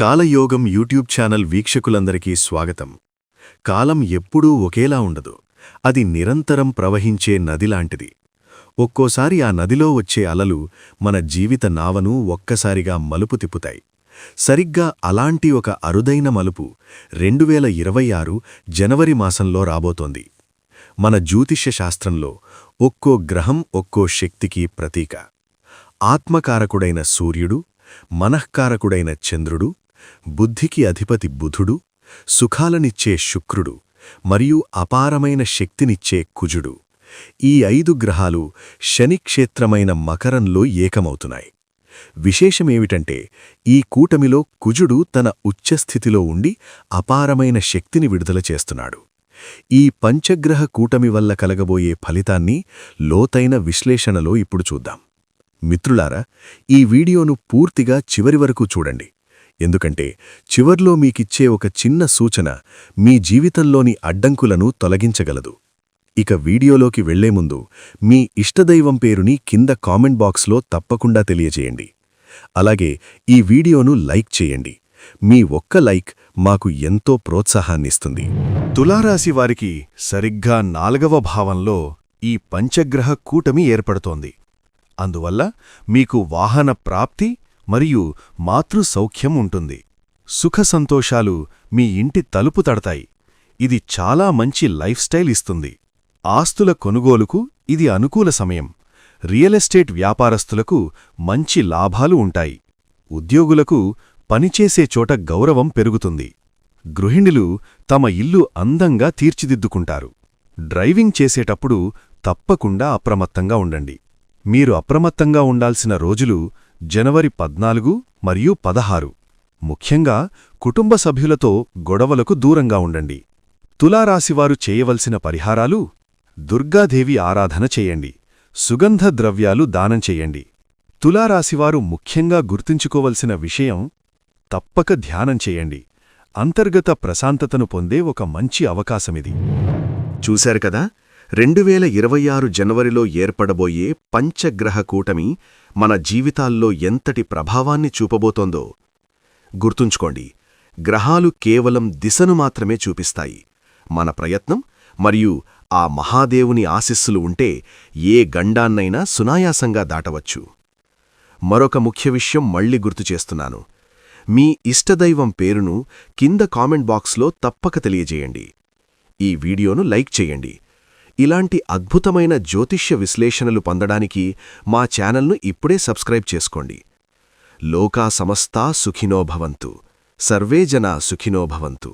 కాలయోగం YouTube channel వీక్షకులందరికీ స్వాగతం. కాలం ఎప్పుడూ ఒకేలా ఉండదు. అది నిరంతరం ప్రవహించే నదిలాంటిది. ఒక్కోసారి ఆ నదిలో వచ్చే అలలు మన జీవిత నావను ఒక్కసారిగా మలుపు తిప్పుతాయి. సరిగ్గా అలాంటి ఒక అరుదైన మలుపు రెండువేల ఇరవై ఆరు జనవరి మాసంలో రాబోతోంది. మన జ్యోతిష్య శాస్త్రంలో ఒక్కో గ్రహం ఒక్కో శక్తికి ప్రతీక. ఆత్మకారకుడైన సూర్యుడు మనఃకారకుడైన చంద్రుడు బుద్ధికి అధిపతి బుధుడు సుఖాలనిచ్చే శుక్రుడు మరియు అపారమైన శక్తినిచ్చే కుజుడు. ఈ ఐదు గ్రహాలు శనిక్షేత్రమైన మకరంలో ఏకమవుతున్నాయి. విశేషమేమిటంటే ఈ కూటమిలో కుజుడు తన ఉచ్చస్థితిలో ఉండి అపారమైన శక్తిని విడుదల చేస్తున్నాడు. ఈ పంచగ్రహ కూటమి వల్ల కలగబోయే ఫలితాన్ని లోతైన విశ్లేషణలో ఇప్పుడు చూద్దాం. మిత్రులారా ఈ వీడియోను పూర్తిగా చివరి వరకు చూడండి. ఎందుకంటే చివర్లో మీకిచ్చే ఒక చిన్న సూచన మీ జీవితంలోని అడ్డంకులను తొలగించగలదు. ఇక వీడియోలోకి వెళ్ళే ముందు మీ ఇష్టదైవం పేరుని కింద కామెంట్ బాక్స్లో తప్పకుండా తెలియజేయండి. అలాగే ఈ వీడియోను లైక్ చేయండి. మీ ఒక్క లైక్ మాకు ఎంతో ప్రోత్సాహాన్నిస్తుంది. తులారాశి వారికి సరిగ్గా నాలుగవ భావంలో ఈ పంచగ్రహ కూటమి ఏర్పడుతోంది. అందువల్ల మీకు వాహన ప్రాప్తి మరియు మాతృ సౌఖ్యం ఉంటుంది. సుఖ సంతోషాలు మీ ఇంటి తలుపు తడతాయి. ఇది చాలా మంచి లైఫ్ స్టైల్ ఇస్తుంది. ఆస్తుల కొనుగోలుకు ఇది అనుకూల సమయం. రియల్ ఎస్టేట్ వ్యాపారస్తులకు మంచి లాభాలు ఉంటాయి. ఉద్యోగులకు పనిచేసే చోట గౌరవం పెరుగుతుంది. గృహిణులు తమ ఇల్లు అందంగా తీర్చిదిద్దుకుంటారు. డ్రైవింగ్ చేసేటప్పుడు తప్పకుండా అప్రమత్తంగా ఉండండి. మీరు అప్రమత్తంగా ఉండాల్సిన రోజులు జనవరి పద్నాలుగు మరియు పదహారు. ముఖ్యంగా కుటుంబ సభ్యులతో గొడవలకు దూరంగా ఉండండి. తులారాశివారు చేయవలసిన పరిహారాలు దుర్గాదేవి ఆరాధన చేయండి. సుగంధ ద్రవ్యాలు దానం చెయ్యండి తులారాశివారు ముఖ్యంగా గుర్తుంచుకోవలసిన విషయం తప్పక ధ్యానం చేయండి. అంతర్గత ప్రశాంతతను పొందే ఒక మంచి అవకాశమిది. చూశారు కదా? రెండు వేల ఇరవై ఆరు జనవరిలో ఏర్పడబోయే పంచగ్రహ కూటమి మన జీవితాల్లో ఎంతటి ప్రభావాన్ని చూపబోతోందో. గుర్తుంచుకోండి గ్రహాలు కేవలం దిశను మాత్రమే చూపిస్తాయి. మన ప్రయత్నం మరియు ఆ మహాదేవుని ఆశిస్సులు ఉంటే ఏ గండాన్నైనా సునాయాసంగా దాటవచ్చు. మరొక ముఖ్య విషయం మళ్ళీ గుర్తు చేస్తున్నాను. మీ ఇష్టదైవం పేరును కింద కామెంట్ బాక్స్లో తప్పక తెలియజేయండి. ఈ వీడియోను లైక్ చేయండి. ఇలాంటి అద్భుతమైన జ్యోతిష్య విశ్లేషణలు పొందడానికి మా ఛానల్ను ఇప్పుడే సబ్స్క్రైబ్ చేసుకోండి. లోకా సమస్తా సుఖినో భవంతు. సర్వే జనా సుఖినో భవంతు.